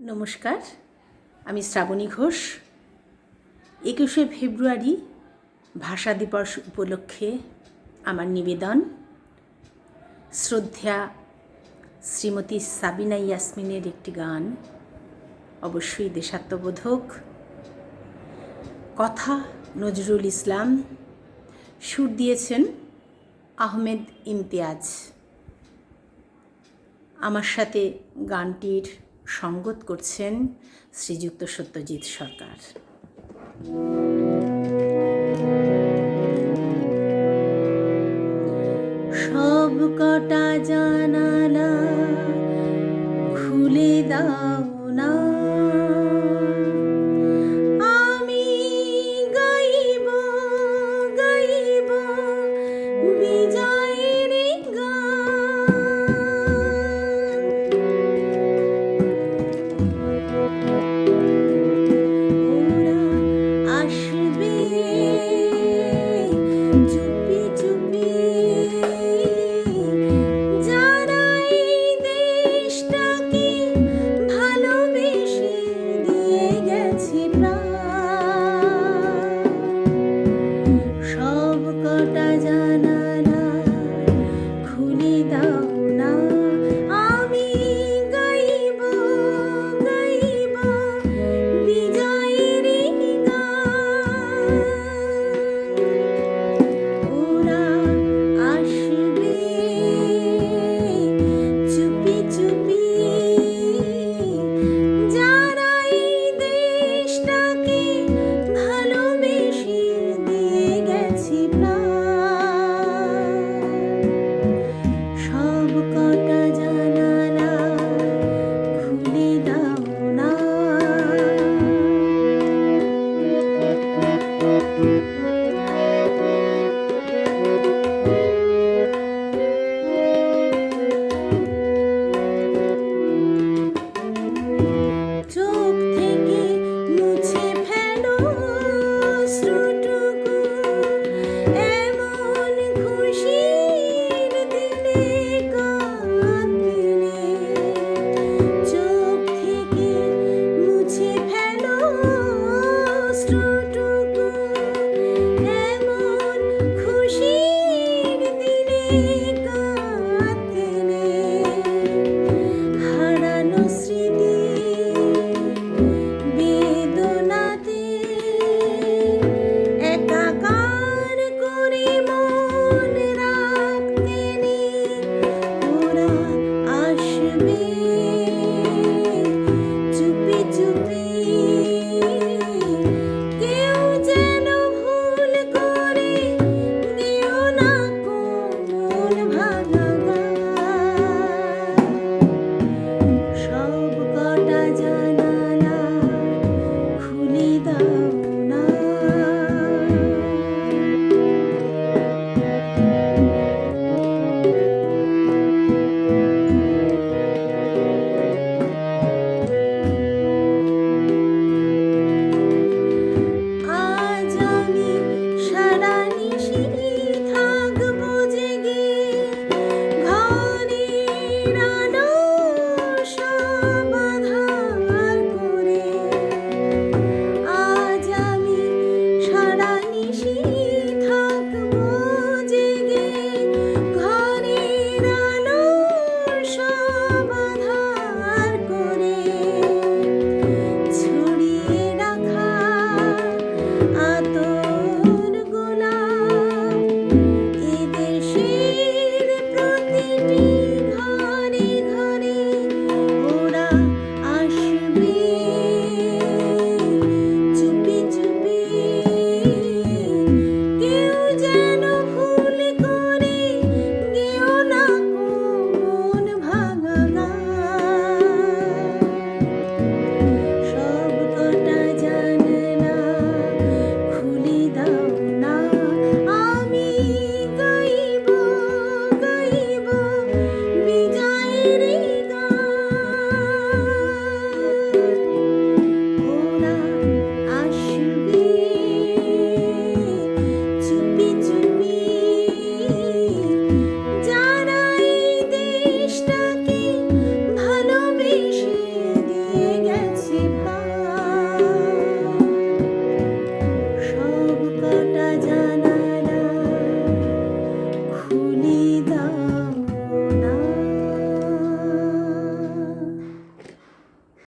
নমস্কার, আমি শ্রাবণী ঘোষ। একুশে ফেব্রুয়ারি ভাষা দিবস উপলক্ষে আমার নিবেদন। শ্রদ্ধা শ্রীমতী সাবিনা ইয়াসমিনের একটি গান, অবশ্যই দেশাত্মবোধক। কথা নজরুল ইসলাম, সুর দিয়েছেন আহমেদ ইমতিয়াজ। আমার সাথে গানটির সঙ্গত করছেন শ্রীযুক্ত সত্যজিৎ সরকার। সব কটা জানালা খুলে দাও।